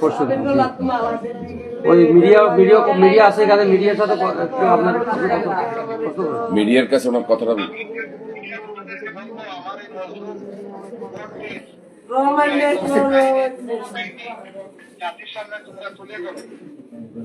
পরশু ওই media video media আছে এখানে মিডিয়ার সাথে আপনার? মিডিয়ার কাছে ওনার কথাটা জাতির সামনে তোমরা তুলে ধরো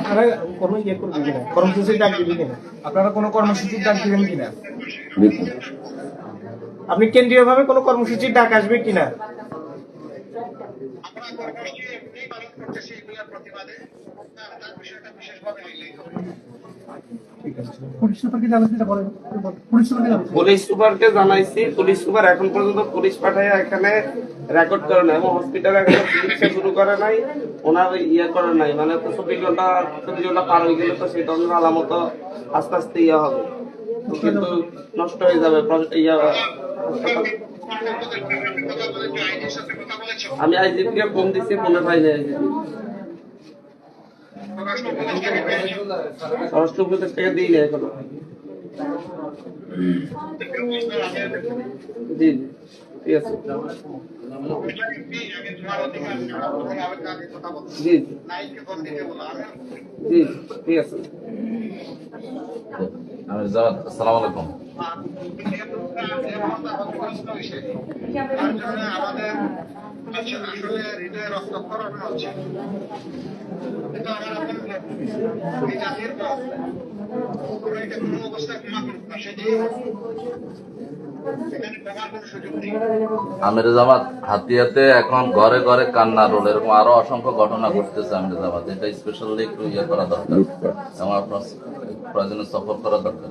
আপনারা কোনো ইয়ে করবেন কিনা? কর্মসূচির ডাক দিবেন কিনা? আপনারা কোনো কর্মসূচির ডাক দিবেন কিনা? আপনি কেন্দ্রীয় ভাবে কোনো কর্মসূচির ডাক আসবে কিনা? আমরা কর্মসূচি পালন করতেছি এগুলোর প্রতিবাদে। তার তার বিষয়টা বিশেষভাবে পুলিশ সুপারকে জানাইছি। পুলিশ সুপার এখন পর্যন্ত পুলিশ পাঠায় এখানে রেকর্ড করে নাই, এবং হসপিটালে এখনও চিকিৎসা শুরু করে নাই, ওনার ইয়ে করে নাই। মানে চব্বিশ ঘণ্টা চব্বিশ ঘণ্টা পার হয়ে গেলে তো সেই ধরনের আলামত আস্তে আস্তে ইয়ে হবে। কিন্তু নষ্ট হয়ে যাবে ইয়ে আমি আইজিপিকে ফোন দিচ্ছি ফোনে পাই নাই আইজিপি। প্রকাশ্য উপদেষ্টাকে পেয়েছ দিই না এখনও। জি জি ঠিক আছে। জি জি ঠিক আছে। আসসালামু আলাইকুম। আমাদের আসলে হৃদয়ে রক্তক্ষরণ হচ্ছে। কিন্তু আমার এখন এই জাতির পথ আমরা এটা কোনো অবস্থায় ক্ষমা করব না সেটি এখানে ক্ষমার কোনো সুযোগ নেই। আমির জামাত হাতিয়াতে এখন ঘরে ঘরে কান্না রোল এরকম আরও অসংখ্য ঘটনা ঘটতেছে আমির জামাত এটা স্পেশালি একটু ইয়ে করা দরকার। এবং আপনার প্রয়োজনে সফর করা দরকার।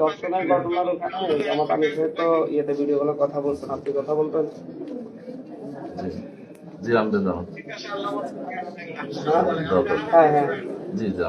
দর্শনের ঘটনার আমার আমি তো ইয়েতে ভিডিও গুলো কথা বলছেন আপনি কথা বলবেন? জি আলহামদুলিল্লাহ। হ্যাঁ হ্যাঁ। জি জি